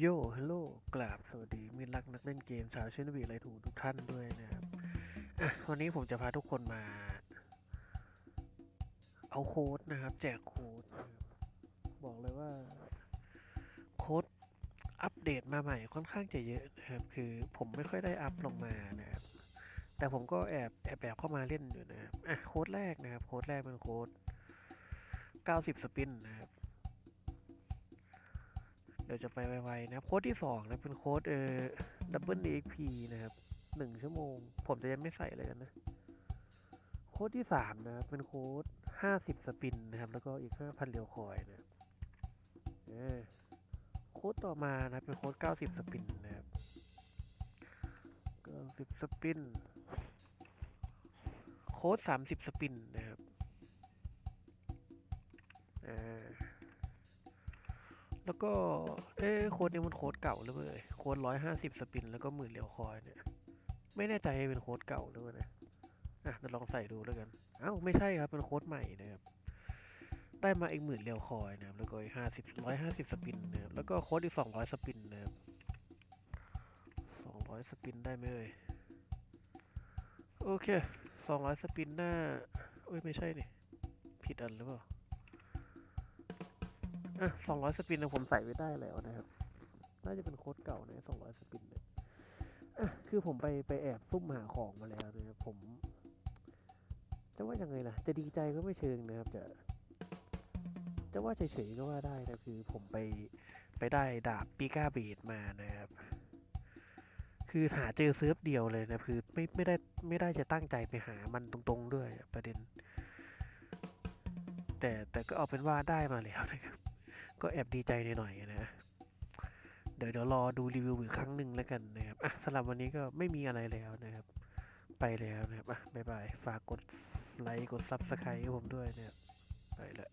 โยฮัลโหลกราบสวัสดีมิรักนักเล่นเกมชาวเชนวีไรถูทุกท่านด้วยนะครับ วันนี้ผมจะพาทุกคนมา เอาโค้ดนะครับ แจกโค้ดบบอกเลยว่า โค้ดอัปเดตมาใหม่ค่อนข้างจะเยอะนะครับ คือผมไม่ค่อยได้อัพลงมานะครับ แต่ผมก็แอบแอบแอบเข้ามาเล่นอยู่นะครับอะโค้ดแรกนะครับ โค้ดแรกเป็นโค้ด 90 สปินนะครับ เดี๋ยวจะไปไวๆนะครับ โค้ดที่สองนะเป็นโค้ดเอ่อดับเบิลดีพีนะครับหนึ่งชั่วโมง ผมจะยังไม่ใส่เลยกันนะ โค้ดที่สามนะเป็นโค้ดห้าสิบสปินนะครับ แล้วก็อีกห้าพันเรียวคอยนะโค้ดต่อมานะเป็นโค้ดเก้าสิบสปินนะครับเก้าสิบสปิน โค้ดสามสิบสปินนะครับอ่า แล้วก็ เอ้โค้ดนี้มันโค้ดเก่าหรือเปล่าเอ่ยโค้ดร้อยห้าสิบสปิน แล้วก็หมื่นเหรียวคอยเนี่ย ไม่แน่ใจเป็นโค้ดเก่าหรือเปล่านะอะเดี๋ยวลองใส่ดูแล้วกัน เอ้าไม่ใช่ครับเป็นโค้ดใหม่นะครับ ได้มาอีกหมื่นเหรียวคอยนะครับแล้วก็อีกห้าสิบร้อยห้าสิบสปินนะครับแล้วก็โค้ดอีกสองร้อยสปินนะครับสองร้อยสปินได้ไหมเอ่ยโอเคสองร้อยสปินหน้าเอ้ยไม่ใช่นี่ผิดอันหรือเปล่า อะสองร้อยสปินนะผมใส่ไว้ได้แล้วนะครับ น่าจะเป็นโค้ดเก่านะสองร้อยสปินเนี่ยอะคือผมไปไปแอบซุ่มหาของมาแล้วนะครับผม จะว่ายังไงล่ะ จะดีใจก็ไม่เชิงนะครับ จะ จะว่าเฉยๆก็ว่าได้นะคือ ผมไปไปได้ดาบปีก้าเบดมานะครับ คือหาเจอเซิร์ฟเดียวเลยนะคือไม่ไม่ได้ไม่ได้จะตั้งใจไปหามันตรงๆด้วยประเด็น แต่แต่ก็เอาเป็นว่าได้มาแล้วนะครับ ก็แอบดีใจหน่อยๆนะ เดี๋ยวเดี๋ยวรอดูรีวิวอีกครั้งหนึ่งแล้วกันนะครับ อะสำหรับวันนี้ก็ไม่มีอะไรแล้วนะครับ ไปแล้วนะครับ อะบ๊ายบาย ฝากกดไลค์ กดซับสไครต์ให้ผมด้วยนะครับ ไปแล้ว